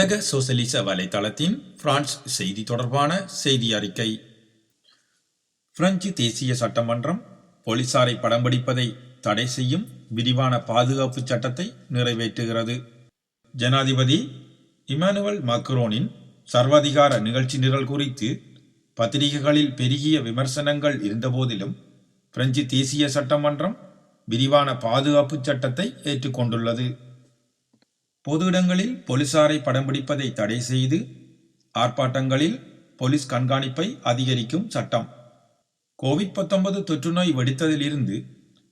உலக சோசலிச வலைத்தளத்தின் பிரான்ஸ் செய்தி தொடர்பான செய்தி அறிக்கை. பிரெஞ்சு தேசிய சட்டமன்றம் போலீசாரை படம் பிடிப்பதை தடை செய்யும் விரிவான பாதுகாப்பு சட்டத்தை நிறைவேற்றுகிறது. ஜனாதிபதி இமானுவல் மக்ரோனின் சர்வாதிகார நிகழ்ச்சி நிரல் குறித்து பத்திரிகைகளில் பெருகிய விமர்சனங்கள் இருந்தபோதிலும் பிரெஞ்சு தேசிய சட்டமன்றம் விரிவான பாதுகாப்பு சட்டத்தை ஏற்றுக்கொண்டுள்ளது. பொது இடங்களில் போலீசாரை படம் பிடிப்பதை தடை செய்து ஆர்ப்பாட்டங்களில் போலீஸ் கண்காணிப்பை அதிகரிக்கும் சட்டம். கோவிட் 19 தொற்றுநோய் வெடித்ததிலிருந்து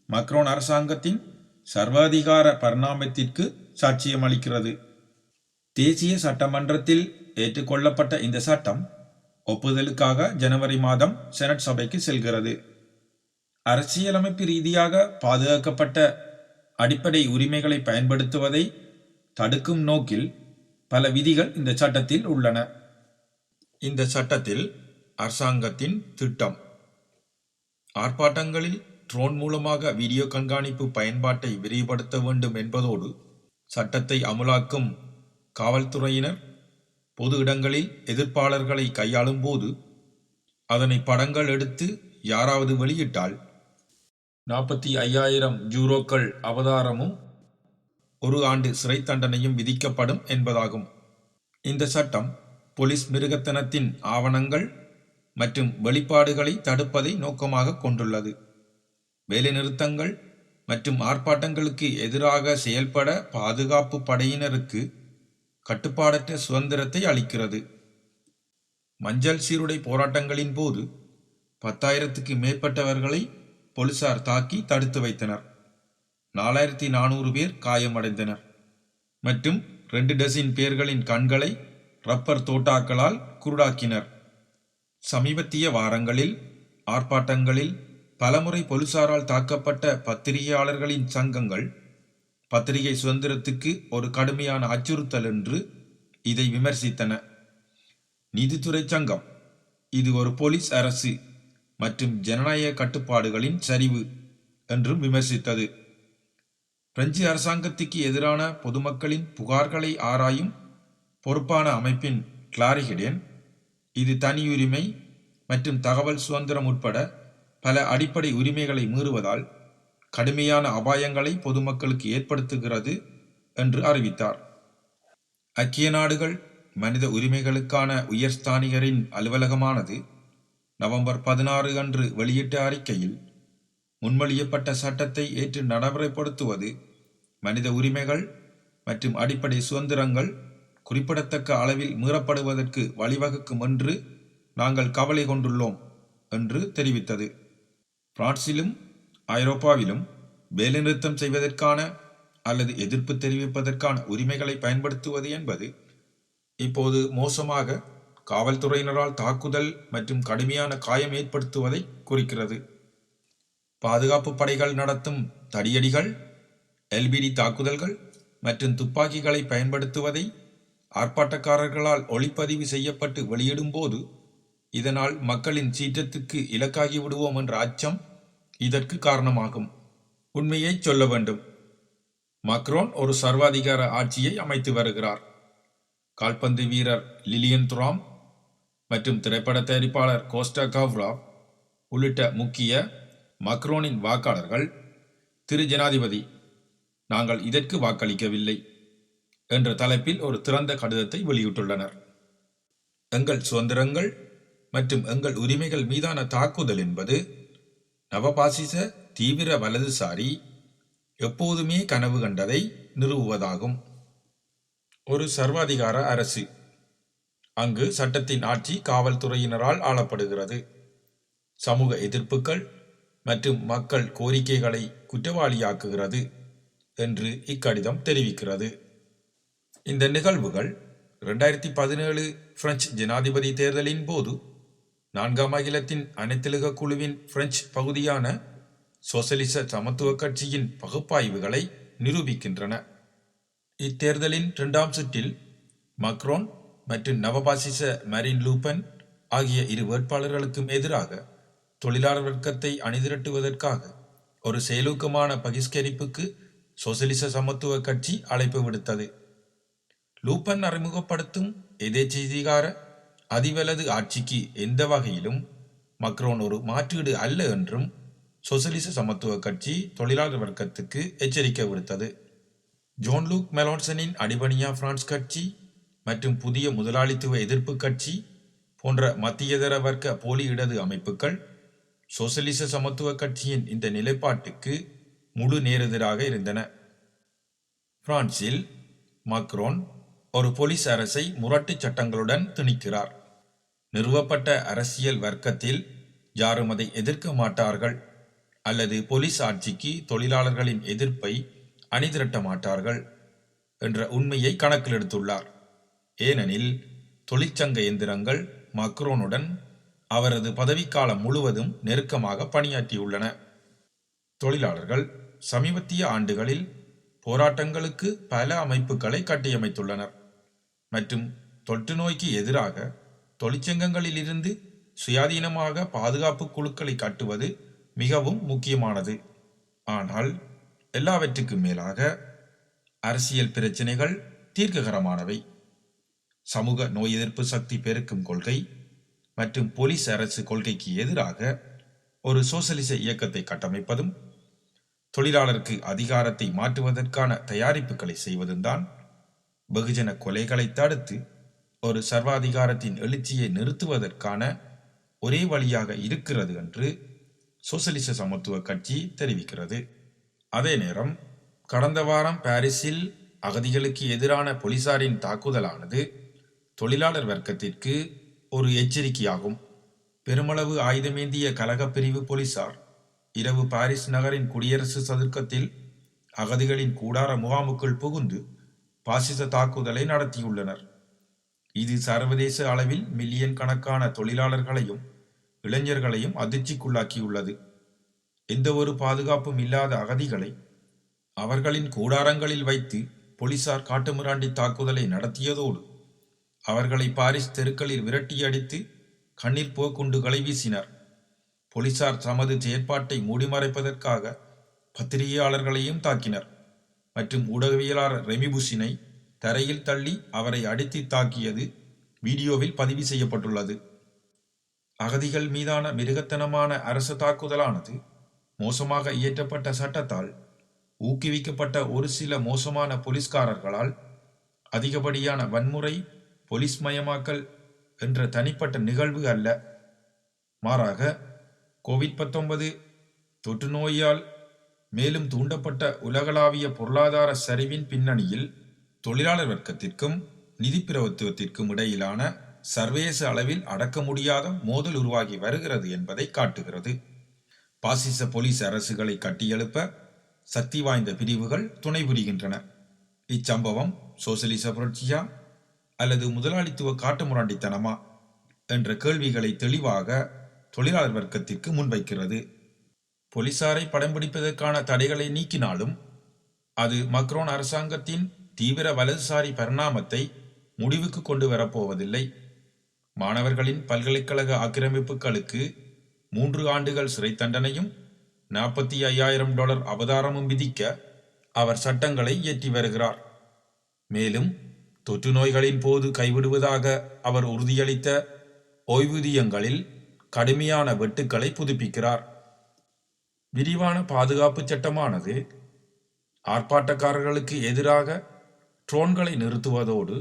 மக்ரோன் அரசாங்கத்தின் சர்வாதிகார பரிணாமத்திற்கு சாட்சியம் அளிக்கிறது. தேசிய சட்டமன்றத்தில் ஏற்றுக்கொள்ளப்பட்ட இந்த சட்டம் ஒப்புதலுக்காக ஜனவரி மாதம் செனட் சபைக்கு செல்கிறது. அரசியலமைப்பு ரீதியாக பாதுகாக்கப்பட்ட அடிப்படை உரிமைகளை பயன்படுத்துவதை தடுக்கும் நோக்கில் பல விதிகள் இந்த சட்டத்தில் உள்ளன. இந்த சட்டத்தில் அரசாங்கத்தின் திட்டம். ஆர்ப்பாட்டங்களில் ட்ரோன் மூலமாக வீடியோ கண்காணிப்பு பயன்பாட்டை விரிவுபடுத்த வேண்டும் என்பதோடு சட்டத்தை அமுலாக்கும் காவல்துறையினர் பொது இடங்களில் எதிர்ப்பாளர்களை கையாளும் போது அதனை படங்கள் எடுத்து யாராவது வெளியிட்டால் நாற்பத்தி ஐயாயிரம் ஜூரோக்கள் அவதாரமும் ஒரு ஆண்டு சிறை தண்டனையும் விதிக்கப்படும் என்பதாகும். இந்த சட்டம் போலீஸ் மிருகத்தனத்தின் ஆவணங்கள் மற்றும் வெளிப்பாடுகளை தடுப்பதை நோக்கமாக கொண்டுள்ளது. வேலைநிறுத்தங்கள் மற்றும் ஆர்ப்பாட்டங்களுக்கு எதிராக செயல்பட பாதுகாப்பு படையினருக்கு கட்டுப்பாடற்ற சுதந்திரத்தை அளிக்கிறது. மஞ்சள் சீருடை போராட்டங்களின் போது பத்தாயிரத்துக்கு மேற்பட்டவர்களை போலீசார் தாக்கி தடுத்து வைத்தனர். நாலாயிரத்தி நானூறு பேர் காயமடைந்தனர். மற்றும் ரெண்டு டசின் பேர்களின் கண்களை ரப்பர் தோட்டாக்களால் குருடாக்கினர். சமீபத்திய வாரங்களில் ஆர்ப்பாட்டங்களில் பலமுறை போலீசாரால் தாக்கப்பட்ட பத்திரிகையாளர்களின் சங்கங்கள் பத்திரிகை சுதந்திரத்துக்கு ஒரு கடுமையான அச்சுறுத்தல் என்று இதை விமர்சித்தன. நீதித்துறை சங்கம் இது ஒரு போலீஸ் அரசு மற்றும் ஜனநாயக கட்டுப்பாடுகளின் சரிவு என்றும் விமர்சித்தது. பிரெஞ்சு அரசாங்கத்துக்கு எதிரான பொதுமக்களின் புகார்களை ஆராயும் பொறுப்பான அமைப்பின் கிளாரிஹிடேன் இது தனியுரிமை மற்றும் தகவல் சுதந்திரம் உட்பட பல அடிப்படை உரிமைகளை மீறுவதால் கடுமையான அபாயங்களை பொதுமக்களுக்கு ஏற்படுத்துகிறது என்று அறிவித்தார். ஐக்கிய நாடுகள் மனித உரிமைகளுக்கான உயர்ஸ்தானிகரின் அலுவலகமானது நவம்பர் பதினாறு அன்று வெளியிட்ட அறிக்கையில் முன்மொழியப்பட்ட சட்டத்தை ஏற்று நடைமுறைப்படுத்துவது மனித உரிமைகள் மற்றும் அடிப்படை சுதந்திரங்கள் குறிப்பிடத்தக்க அளவில் மீறப்படுவதற்கு வழிவகுக்கும் என்று நாங்கள் கவலை கொண்டுள்ளோம் என்று தெரிவித்தது. பிரான்சிலும் ஐரோப்பாவிலும் வேலைநிறுத்தம் செய்வதற்கான அல்லது எதிர்ப்பு தெரிவிப்பதற்கான உரிமைகளை பயன்படுத்துவது என்பது இப்போது மோசமாக காவல்துறையினரால் தாக்குதல் மற்றும் கடுமையான காயம் ஏற்படுத்துவதை குறிக்கிறது. பாதுகாப்பு படைகள் நடத்தும் தடியடிகள் எல்பிடி தாக்குதல்கள் மற்றும் துப்பாக்கிகளை பயன்படுத்துவதை ஆர்ப்பாட்டக்காரர்களால் ஒளிப்பதிவு செய்யப்பட்டு வெளியிடும்போது இதனால் மக்களின் சீற்றத்துக்கு இலக்காகி விடுவோம் என்ற அச்சம் இதற்கு காரணமாகும். உண்மையை சொல்ல வேண்டும். மக்ரோன் ஒரு சர்வாதிகார ஆட்சியை அமைத்து வருகிறார். கால்பந்து வீரர் லிலியன் துராம் மற்றும் திரைப்பட தயாரிப்பாளர் கோஸ்டா கவ்ரா உள்ளிட்ட முக்கிய மக்ரோனின் வாக்காளர்கள் திரு ஜனாதிபதி நாங்கள் இதற்கு வாக்களிக்கவில்லை என்ற தலைப்பில் ஒரு திறந்த கடிதத்தை வெளியிட்டுள்ளனர். எங்கள் சுதந்திரங்கள் மற்றும் எங்கள் உரிமைகள் மீதான தாக்குதல் என்பது நவபாசிச தீவிர வலதுசாரி எப்போதுமே கனவு கண்டதை நிறுவுவதாகும். ஒரு சர்வாதிகார அரசு. அங்கு சட்டத்தின் ஆட்சி காவல்துறையினரால் ஆளப்படுகிறது. சமூக எதிர்ப்புகள் மற்றும் மக்கள் கோரிக்கைகளை குற்றவாளியாக்குகிறது. என்று இக்கடிதம் தெரிவிக்கிறது. இந்த நிகழ்வுகள் இரண்டாயிரத்தி பதினேழு பிரெஞ்சு ஜனாதிபதி தேர்தலின் போது நான்காம் அகிலத்தின் அனைத்துலக குழுவின் பிரெஞ்சு பகுதியான சோசலிச சமத்துவ கட்சியின் பகுப்பாய்வுகளை நிரூபிக்கின்றன. இத்தேர்தலின் இரண்டாம் சுற்றில் மக்ரோன் மற்றும் நவபாசிச மரின் லூபன் ஆகிய இரு வேட்பாளர்களுக்கும் எதிராக தொழிலாளர் வர்க்கத்தை அணிதிரட்டுவதற்காக ஒரு செயலூக்கமான பகிஷ்கரிப்புக்கு சோசலிச சமத்துவ கட்சி அழைப்பு விடுத்தது. லூப்பன் அறிமுகப்படுத்தும் எதேச்சதிகார அதிவலது ஆட்சிக்கு எந்த வகையிலும் மக்ரோன் ஒரு மாற்றீடு அல்ல என்றும் சோசலிச சமத்துவ கட்சி தொழிலாளர் வர்க்கத்துக்கு எச்சரிக்கை விடுத்தது. ஜோன் லூக் மெலான்சனின் அடிபணியா பிரான்ஸ் கட்சி மற்றும் புதிய முதலாளித்துவ எதிர்ப்பு கட்சி போன்ற மத்தியதர வர்க்க போலி இடது அமைப்புகள் சோசலிச சமத்துவ கட்சியின் இந்த நிலைப்பாட்டுக்கு முழு நேரெதிராக இருந்தன. பிரான்சில் மக்ரோன் ஒரு போலீஸ் அரசை முரட்டு சட்டங்களுடன் திணிக்கிறார். நிறுவப்பட்ட அரசியல் வர்க்கத்தில் யாரும் அதை எதிர்க்க மாட்டார்கள். அல்லது போலீஸ் ஆட்சிக்கு தொழிலாளர்களின் எதிர்ப்பை அணிதிரட்ட மாட்டார்கள் என்ற உண்மையை கணக்கில் எடுத்துள்ளார். ஏனெனில் தொழிற்சங்க எந்திரங்கள் மக்ரோனுடன் அவரது பதவிக்காலம் முழுவதும் நெருக்கமாக பணியாற்றியுள்ளன. தொழிலாளர்கள் சமீபத்திய ஆண்டுகளில் போராட்டங்களுக்கு பல அமைப்புகளை கட்டியமைத்துள்ளனர். மற்றும் தொற்று நோய்க்கு எதிராக தொழிற்சங்கங்களிலிருந்து சுயாதீனமாக பாதுகாப்பு குழுக்களை கட்டுவது மிகவும் முக்கியமானது. ஆனால் எல்லாவற்றுக்கும் மேலாக அரசியல் பிரச்சினைகள் தீர்க்ககரமானவை. சமூக நோய் எதிர்ப்பு சக்தி பெருக்கும் கொள்கை மற்றும் போலீஸ் அரசு கொள்கைக்கு எதிராக ஒரு சோசலிச இயக்கத்தை கட்டமைப்பதும் தொழிலாளருக்கு அதிகாரத்தை மாற்றுவதற்கான தயாரிப்புகளை செய்வதும் தான் வெகுஜன கொலைகளை தடுத்து ஒரு சர்வாதிகாரத்தின் எழுச்சியை நிறுத்துவதற்கான ஒரே வழியாக இருக்கிறது என்று சோசலிச சமத்துவ கட்சி தெரிவிக்கிறது. அதே நேரம் கடந்த வாரம் பாரிஸில் அகதிகளுக்கு எதிரான போலீசாரின் தாக்குதலானது தொழிலாளர் வர்க்கத்திற்கு ஒரு எச்சரிக்கையாகும். பெருமளவு ஆயுதமேந்திய கழகப் பிரிவு போலீசார் இரவு பாரிஸ் நகரின் குடியரசு சதுக்கத்தில் அகதிகளின் கூடார முகாமுக்குள் புகுந்து பாசிச தாக்குதலை நடத்தியுள்ளனர். இது சர்வதேச அளவில் மில்லியன் கணக்கான தொழிலாளர்களையும் இளைஞர்களையும் அதிர்ச்சிக்குள்ளாக்கியுள்ளது. எந்த ஒரு பாதுகாப்பும் இல்லாத அகதிகளை அவர்களின் கூடாரங்களில் வைத்து போலீசார் காட்டுமிராண்டி தாக்குதலை நடத்தியதோடு அவர்களை பாரிஸ் தெருக்களில் விரட்டியடித்து கண்ணீர் போக்குண்டுகளை வீசினர் போலீசார் தமது செயற்பாட்டை மூடிமறைப்பதற்காக பத்திரிகையாளர்களையும் தாக்கினர். மற்றும் ஊடகவியலாளர் ரெமிபுஷினை தரையில் தள்ளி அவரை அடித்து தாக்கியது வீடியோவில் பதிவு செய்யப்பட்டுள்ளது. அகதிகள் மீதான மிருகத்தனமான அரசு தாக்குதலானது மோசமாக இயற்றப்பட்ட சட்டத்தால் ஊக்குவிக்கப்பட்ட ஒரு சில மோசமான போலீஸ்காரர்களால் அதிகப்படியான வன்முறை போலீஸ் மயமாக்கல் என்ற தனிப்பட்ட நிகழ்வு அல்ல. மாறாக கோவிட் பத்தொன்பது தொற்று நோயால் மேலும் தூண்டப்பட்ட உலகளாவிய பொருளாதார சரிவின் பின்னணியில் தொழிலாளர் வர்க்கத்திற்கும் நிதி பிரபுத்துவத்திற்கும் இடையிலான சர்வதேச அளவில் அடக்க முடியாத மோதல் உருவாகி வருகிறது என்பதை காட்டுகிறது. பாசிச போலீஸ் அரசுகளை கட்டியெழுப்ப சக்தி வாய்ந்த பிரிவுகள் துணை புரிகின்றன. இச்சம்பவம் சோசியலிச புரட்சியா அல்லது முதலாளித்துவ காட்டுமுராண்டித்தனமா? என்ற கேள்விகளை தெளிவாக தொழிலாளர் வர்க்கத்திற்கு முன்வைக்கிறது. போலீசாரை படம் பிடிப்பதற்கான தடைகளை நீக்கினாலும் அது மக்ரோன் அரசாங்கத்தின் தீவிர வலதுசாரி பரிணாமத்தை முடிவுக்கு கொண்டு வரப்போவதில்லை. மாணவர்களின் பல்கலைக்கழக ஆக்கிரமிப்புகளுக்கு மூன்று ஆண்டுகள் சிறை தண்டனையும் நாற்பத்தி ஐயாயிரம் டாலர் அவதாரமும் விதிக்க அவர் சட்டங்களை இயற்றி வருகிறார். மேலும் தொற்று நோய்களின் போது கைவிடுவதாக அவர் உறுதியளித்த ஓய்வூதியங்களில் கடுமையான வெட்டுக்களை புதுப்பிக்கிறார். விரிவான பாதுகாப்பு சட்டமானது ஆர்ப்பாட்டக்காரர்களுக்கு எதிராக ட்ரோன்களை நிறுத்துவதோடு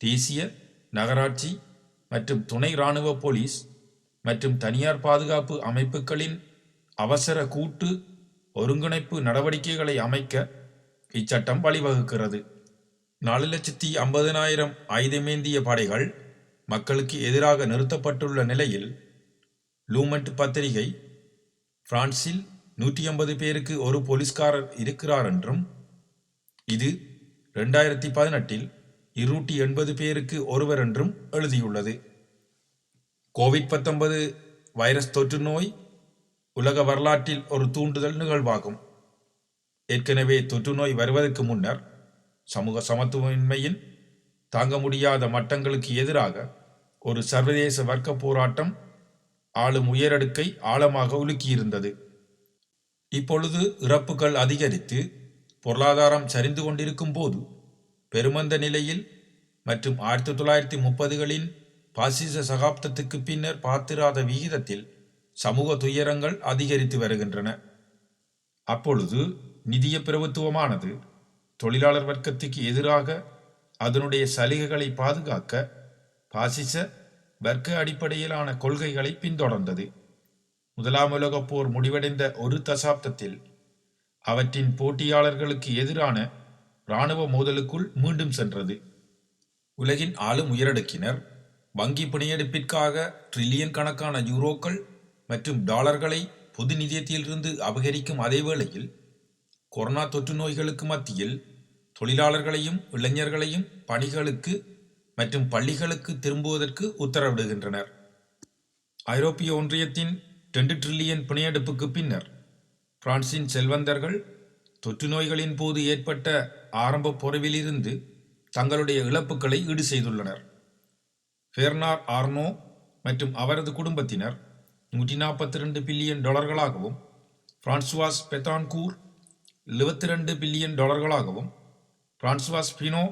தேசிய நகராட்சி மற்றும் துணை இராணுவ போலீஸ் மற்றும் தனியார் பாதுகாப்பு அமைப்புகளின் அவசர கூட்டு ஒருங்கிணைப்பு நடவடிக்கைகளை அமைக்க இச்சட்டம் வழிவகுக்கிறது. நாலு லட்சத்தி ஐம்பதனாயிரம் ஆயுதமேந்திய படைகள் மக்களுக்கு எதிராக நிறுத்தப்பட்டுள்ள நிலையில் லூமண்ட் பத்திரிகை. பிரான்சில் நூற்றி ஐம்பது பேருக்கு ஒரு போலீஸ்காரர் இருக்கிறார் என்றும் இது ரெண்டாயிரத்தி பதினெட்டில் இருநூற்றி எண்பது பேருக்கு ஒருவர் என்றும் எழுதியுள்ளது. கோவிட் பத்தொன்பது வைரஸ் தொற்று நோய் உலக வரலாற்றில் ஒரு தூண்டுதல் நிகழ்வாகும். ஏற்கனவே தொற்று நோய் வருவதற்கு முன்னர் சமூக சமத்துவமின்மையின் தாங்க முடியாத மட்டங்களுக்கு எதிராக ஒரு சர்வதேச வர்க்க போராட்டம் ஆளும் உயரடுக்கை ஆழமாக உலுக்கியிருந்தது. இப்பொழுது இறப்புகள் அதிகரித்து பொருளாதாரம் சரிந்து கொண்டிருக்கும் போது பெருமந்த நிலையில் மற்றும் ஆயிரத்தி தொள்ளாயிரத்தி முப்பதுகளின் பாசிச சகாப்தத்துக்கு பின்னர் பார்த்திராத விகிதத்தில் சமூக துயரங்கள் அதிகரித்து வருகின்றன. அப்பொழுது நிதிய பிரபுத்துவமானது தொழிலாளர் வர்க்கத்துக்கு எதிராக அதனுடைய சலுகைகளை பாதுகாக்க பாசிச வர்க்க அடிப்படையிலான கொள்கைகளை பின்தொடர்ந்தது. முதலாம் உலகப் போர் முடிவடைந்த ஒரு தசாப்தத்தில் அவற்றின் போட்டியாளர்களுக்கு எதிரான இராணுவ மோதலுக்குள் மீண்டும் சென்றது. உலகின் ஆளும் உயரடுக்கினர் வங்கி பிணையெடுப்பிற்காக ட்ரில்லியன் கணக்கான யூரோக்கள் மற்றும் டாலர்களை பொது நிதியத்திலிருந்து அபகரிக்கும் அதே வேளையில் கொரோனா தொற்று நோய்களுக்கு மத்தியில் தொழிலாளர்களையும் இளைஞர்களையும் பணிகளுக்கு மற்றும் பள்ளிகளுக்கு திரும்புவதற்கு உத்தரவிடுகின்றனர். ஐரோப்பிய ஒன்றியத்தின் ரெண்டு ட்ரில்லியன் பிணையெடுப்புக்கு பின்னர் பிரான்சின் செல்வந்தர்கள் தொற்று நோய்களின் போது ஏற்பட்ட ஆரம்ப பொறவிலிருந்து தங்களுடைய இழப்புகளை ஈடு செய்துள்ளனர். ஃபெர்னார் ஆர்னோ மற்றும் அவரது குடும்பத்தினர் நூற்றி நாற்பத்தி ரெண்டு பில்லியன் டாலர்களாகவும் பிரான்சுவாஸ் பெத்தான்கூர் எழுபத்தி ரெண்டு பில்லியன் டாலர்களாகவும் பிரான்சுவாஸ் பினோ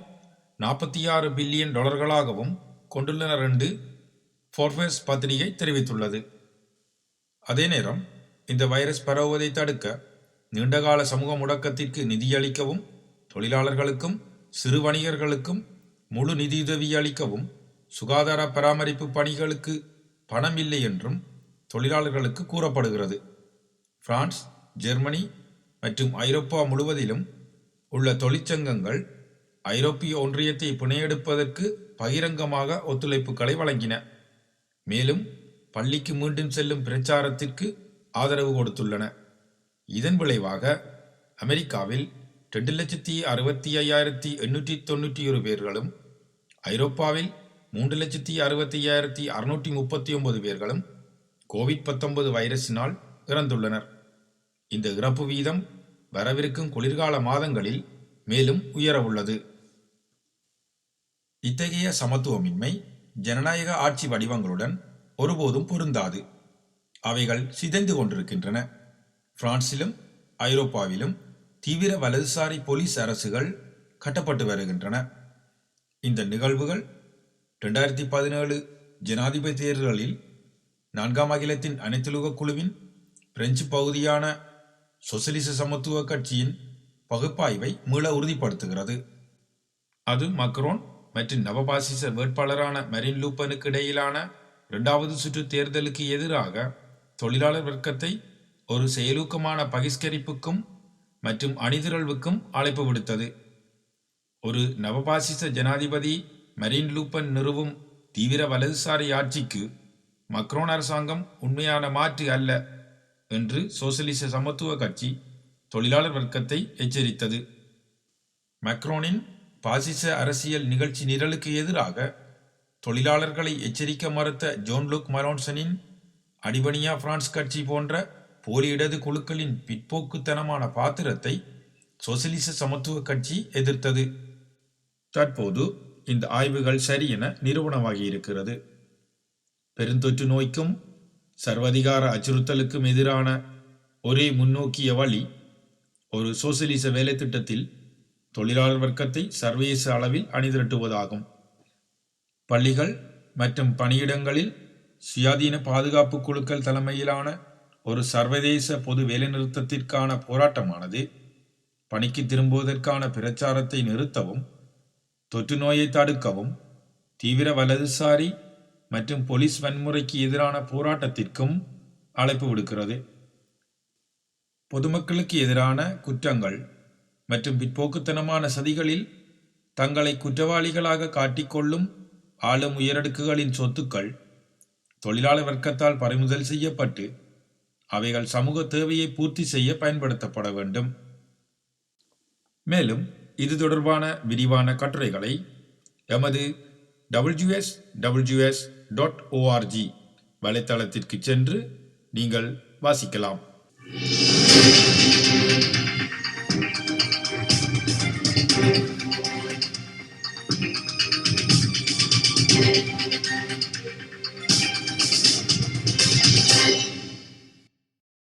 நாற்பத்தி ஆறு பில்லியன் டாலர்களாகவும் கொண்டுள்ளனர் என்று ஃபோர்பேஸ் பத்திரிகை தெரிவித்துள்ளது. அதே நேரம் இந்த வைரஸ் பரவுவதை தடுக்க நீண்டகால சமூக முடக்கத்திற்கு நிதியளிக்கவும் தொழிலாளர்களுக்கும் சிறு வணிகர்களுக்கும் முழு நிதியுதவி அளிக்கவும் சுகாதார பராமரிப்பு பணிகளுக்கு பணம் இல்லை என்றும் தொழிலாளர்களுக்கு கூறப்படுகிறது. பிரான்ஸ் ஜெர்மனி மற்றும் ஐரோப்பா முழுவதிலும் உள்ள தொழிற்சங்கங்கள் ஐரோப்பிய ஒன்றியத்தை பிணையெடுப்பதற்கு பகிரங்கமாக ஒத்துழைப்புகளை வழங்கின. மேலும் பள்ளிக்கு மீண்டும் செல்லும் பிரச்சாரத்திற்கு ஆதரவு கொடுத்துள்ளன. இதன் விளைவாக அமெரிக்காவில் ரெண்டு லட்சத்தி அறுபத்தி ஐயாயிரத்தி எண்ணூற்றி தொண்ணூற்றி ஒரு பேர்களும் ஐரோப்பாவில் மூன்று லட்சத்தி அறுபத்தி ஐயாயிரத்தி அறுநூற்றி முப்பத்தி ஒன்பது பேர்களும் கோவிட் பத்தொன்பது வைரஸினால் இறந்துள்ளனர். இந்த இறப்பு வீதம் வரவிருக்கும் குளிர்கால மாதங்களில் மேலும் உயரவுள்ளது. இத்தகைய சமத்துவமின்மை ஜனநாயக ஆட்சி வடிவங்களுடன் ஒருபோதும் பொருந்தாது. அவைகள் சிதைந்து கொண்டிருக்கின்றன. பிரான்சிலும் ஐரோப்பாவிலும் தீவிர வலதுசாரி போலீஸ் அரசுகள் கட்டப்பட்டு வருகின்றன. இந்த நிகழ்வுகள் ரெண்டாயிரத்தி பதினேழு ஜனாதிபதி தேர்தலில் நான்காம் அகிலத்தின் அனைத்துலக குழுவின் பிரெஞ்சு பகுதியான சொசலிச சமத்துவ கட்சியின் பகுப்பாய்வை மீள உறுதிப்படுத்துகிறது. அது மக்ரோன் மற்றும் நவபாசிச வேட்பாளரான மரின் லூப்பனுக்கு இடையிலான இரண்டாவது சுற்று தேர்தலுக்கு எதிராக தொழிலாளர் வர்க்கத்தை ஒரு செயலூக்கமான பகிஷ்கரிப்புக்கும் மற்றும் அணிதிரள்வுக்கும் அழைப்பு விடுத்தது. ஒரு நவபாசிச ஜனாதிபதி மெரின் லூப்பன் நிறுவும் தீவிர வலதுசாரி ஆட்சிக்கு மக்ரோன் அரசாங்கம் உண்மையான மாற்று அல்ல என்று சோசலிச சமத்துவ கட்சி தொழிலாளர் வர்க்கத்தை எச்சரித்தது. மக்ரோனின் பாசிச அரசியல் நிகழ்ச்சி நிரலுக்கு எதிராக தொழிலாளர்களை எச்சரிக்க மறுத்த ஜோன் லுக் மரோன்சனின் அடிபனியா பிரான்ஸ் கட்சி போன்ற போலி இடது குழுக்களின் பிற்போக்குத்தனமான பாத்திரத்தை சோசலிச சமத்துவ கட்சி எதிர்த்தது. தற்போது இந்த ஆய்வுகள் சரியென நிறுவனமாகி இருக்கிறது பெருந்தொற்று நோய்க்கும் சர்வதிகார அச்சுறுத்தலுக்கும் எதிரான ஒரே முன்னோக்கிய வழி ஒரு சோசியலிச வேலைத்திட்டத்தில் தொழிலாளர் வர்க்கத்தை சர்வதேச அளவில் அணிதிரட்டுவதாகும். பள்ளிகள் மற்றும் பணியிடங்களில் சுயாதீன பாதுகாப்பு குழுக்கள் தலைமையிலான ஒரு சர்வதேச பொது வேலைநிறுத்தத்திற்கான போராட்டமானது பணிக்கு திரும்புவதற்கான பிரச்சாரத்தை நிறுத்தவும் தொற்று நோயை தடுக்கவும் தீவிர வலதுசாரி மற்றும் போலீஸ் வன்முறைக்கு எதிரான போராட்டத்திற்கும் அழைப்பு விடுக்கிறது. பொதுமக்களுக்கு எதிரான குற்றங்கள் மற்றும் பிற்போக்குத்தனமான சதிகளில் தங்களை குற்றவாளிகளாக காட்டிக்கொள்ளும் ஆளும் உயரடுக்குகளின் சொத்துக்கள் தொழிலாளர் வர்க்கத்தால் பறிமுதல் செய்யப்பட்டு அவைகள் சமூக தேவையை பூர்த்தி செய்ய பயன்படுத்தப்பட வேண்டும். மேலும் இது தொடர்பான விரிவான கட்டுரைகளை எமது டபிள்யூஎஸ் டபிள்யூஎஸ் டாட் ஓஆர்ஜி வலைத்தளத்திற்கு சென்று நீங்கள் வாசிக்கலாம்.